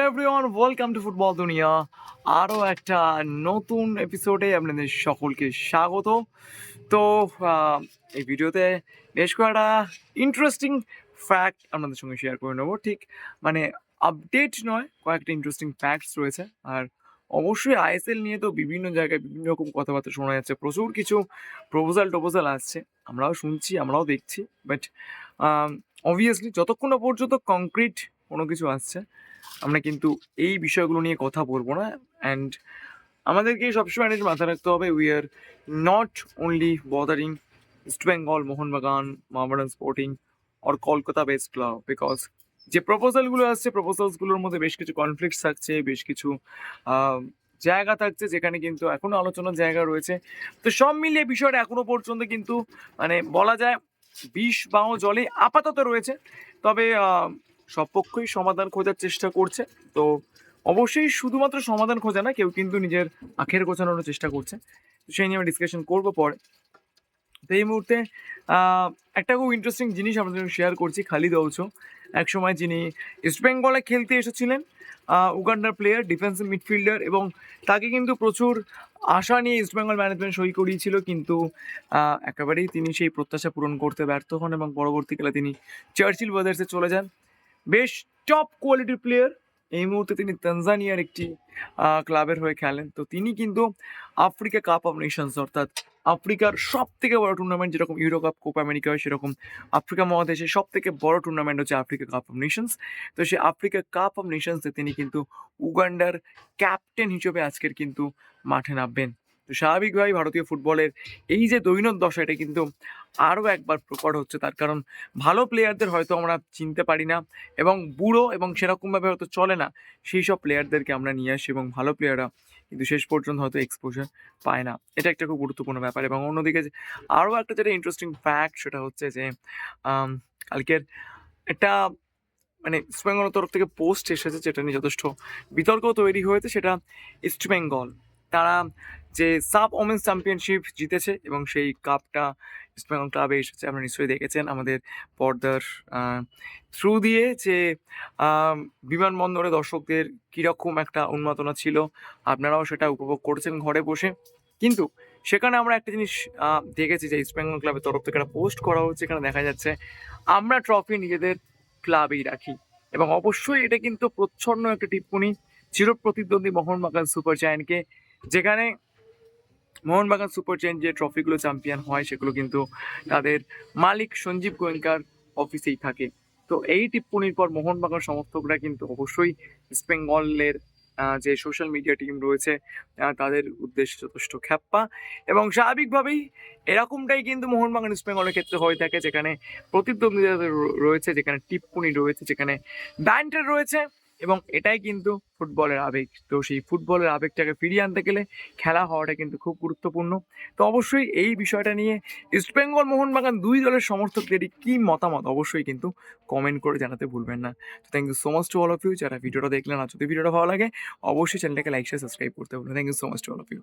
Everyone welcome to football দুনিয়া আরও একটা নতুন এপিসোডে আপনাদের সকলকে স্বাগত। তো এই ভিডিওতে বেশ কয়েকটা ইন্টারেস্টিং ফ্যাক্ট আপনাদের সঙ্গে শেয়ার করে নেব। ঠিক মানে আপডেট নয়, কয়েকটা ইন্টারেস্টিং ফ্যাক্টস রয়েছে। আর অবশ্যই আইএসএল নিয়ে তো বিভিন্ন জায়গায় বিভিন্ন রকম কথাবার্তা শোনা যাচ্ছে। প্রচুর কিছু প্রপোজাল টপোজাল আসছে। আমরাও শুনছি, আমরাও দেখছি। বাট অবভিয়াসলি যতক্ষণ না পর্যন্ত কংক্রিট কোনো কিছু আসছে। আমরা কিন্তু এই বিষয়গুলো নিয়ে কথা বলব না। অ্যান্ড আমাদেরকে সবসময় এটা মাথায় রাখতে হবে we are not only bothering East Bengal Mohun Bagan Mohammedan sporting or Kolkata best club because যে প্রপোজালগুলো আসছে প্রপোজালসগুলোর মধ্যে বেশ কিছু কনফ্লিক্ট থাকছে, বেশ কিছু জায়গা থাকছে যেখানে কিন্তু এখনও আলোচনার জায়গা রয়েছে। তো সব মিলিয়ে বিষয়টা এখনও পর্যন্ত কিন্তু মানে বলা যায় বিষ বাও জলে আপাতত রয়েছে। তবে সব পক্ষই সমাধান খোঁজার চেষ্টা করছে। তো অবশ্যই শুধুমাত্র সমাধান খোঁজে না, কেউ কিন্তু নিজের আখের গোছানোর চেষ্টা করছে। সেই নিয়ে আমি ডিসকাশন করব পরে। তো এই মুহূর্তে একটা খুব ইন্টারেস্টিং জিনিস আপনাদের সঙ্গে শেয়ার করছি খালিদ এক সময় যিনি ইস্টবেঙ্গলে খেলতে এসেছিলেন উগান্ডার প্লেয়ার ডিফেন্সিভ মিডফিল্ডার এবং তাকে কিন্তু প্রচুর আশা নিয়ে ইস্টবেঙ্গল ম্যানেজমেন্ট সই করিয়েছিল, কিন্তু একেবারেই তিনি সেই প্রত্যাশা পূরণ করতে ব্যর্থ হন এবং পরবর্তীকালে তিনি চার্চিল ব্রাদার্সে চলে যান। বেশ টপ কোয়ালিটির প্লেয়ার এই মুহূর্তে তিনি তানজানিয়ার একটি ক্লাবের হয়ে খেলেন। তো তিনি কিন্তু আফ্রিকা কাপ অফ নেশনস অর্থাৎ আফ্রিকার সব থেকে বড় টুর্নামেন্ট যেরকম ইউরো কাপ কোপা আমেরিকা হয়, সেরকম আফ্রিকা মহাদেশের সব থেকে বড় টুর্নামেন্ট হচ্ছে আফ্রিকা কাপ অফ নেশনস তো সেই আফ্রিকা কাপ অফ নেশনসে তিনি কিন্তু উগান্ডার ক্যাপ্টেন হিসেবে আজকের কিন্তু মাঠে নামবেন। তো স্বাভাবিকভাবেই ভারতীয় ফুটবলের এই যে দৈনত দশা, এটা কিন্তু আরও একবার প্রকট হচ্ছে তার। কারণ ভালো প্লেয়ারদের হয়তো আমরা চিনতে পারি না এবং বুড়ো এবং সেরকমভাবে হয়তো চলে না সেই সব প্লেয়ারদেরকে আমরা নিয়ে আসি এবং ভালো প্লেয়াররা কিন্তু শেষ পর্যন্ত হয়তো এক্সপোজার পায় না। এটা একটা খুব গুরুত্বপূর্ণ ব্যাপার এবং অন্যদিকে আরও একটা যেটা ইন্টারেস্টিং ফ্যাক্ট সেটা হচ্ছে যে কালকের একটা মানে ইস্টবেঙ্গলের তরফ থেকে পোস্ট এসেছে যেটা নিয়ে যথেষ্ট বিতর্ক তৈরি হয়েছে, সেটা ইস্টবেঙ্গল তারা যে সাব ওমেন্স চ্যাম্পিয়নশিপ জিতেছে এবং সেই কাপটা ইস্টবেঙ্গল ক্লাবে এসেছে। আপনারা নিশ্চয়ই দেখেছেন আমাদের পর্দার থ্রু দিয়ে যে বিমানবন্দরে দর্শকদের কীরকম একটা উন্মাদনা ছিল, আপনারাও সেটা উপভোগ করেছেন ঘরে বসে। কিন্তু সেখানে আমরা একটা জিনিস দেখেছি যে ইস্টবেঙ্গল ক্লাবের তরফ থেকে একটা পোস্ট করা হচ্ছে, এখানে দেখা যাচ্ছে আমরা ট্রফি নিজেদের ক্লাবেই রাখি। এবং অবশ্যই এটা কিন্তু প্রচ্ছন্ন একটা টিপ্পণী চিরপ্রতিদ্বন্দ্বী মোহনবাগান সুপার জায়ান্টকে যেখানে মোহনবাগান সুপার জায়ান্ট যে ট্রফিগুলো চ্যাম্পিয়ন হয়, সেগুলো কিন্তু তাদের মালিক সঞ্জীব গোয়েঙ্কার অফিসেই থাকে। তো এই টিপ্পণির পর মোহনবাগান সমর্থকরা কিন্তু অবশ্যই ইস্ট বেঙ্গলের যে সোশ্যাল মিডিয়া টিম রয়েছে তাদের উদ্দেশ্যে যথেষ্ট খ্যাপ্পা। এবং স্বাভাবিকভাবেই এরকমটাই কিন্তু মোহনবাগান ইস্ট বেঙ্গলের ক্ষেত্রে হয়ে থাকে, যেখানে প্রতিদ্বন্দ্বিতা র- রয়েছে, যেখানে টিপ্পণি রয়েছে, যেখানে ব্যান্ডের রয়েছে। এবং এটাই কিন্তু ফুটবলের আবেগ। তো সেই ফুটবলের আবেগটাকে ফিরিয়ে আনতে গেলে খেলা হওয়াটা কিন্তু খুব গুরুত্বপূর্ণ। তো অবশ্যই এই বিষয়টা নিয়ে ইস্টবেঙ্গল মোহনবাগান দুই দলের সমর্থকদেরই কী মতামত অবশ্যই কিন্তু কমেন্ট করে জানাতে ভুলবেন না। তো thank you so much to all of you যারা ভিডিওটা দেখলেন আর যদি ভিডিওটা ভালো লাগে, অবশ্যই চ্যানেলটাকে লাইক শেয়ার সাবস্ক্রাইব করতে ভুলবেন thank you so much to all of you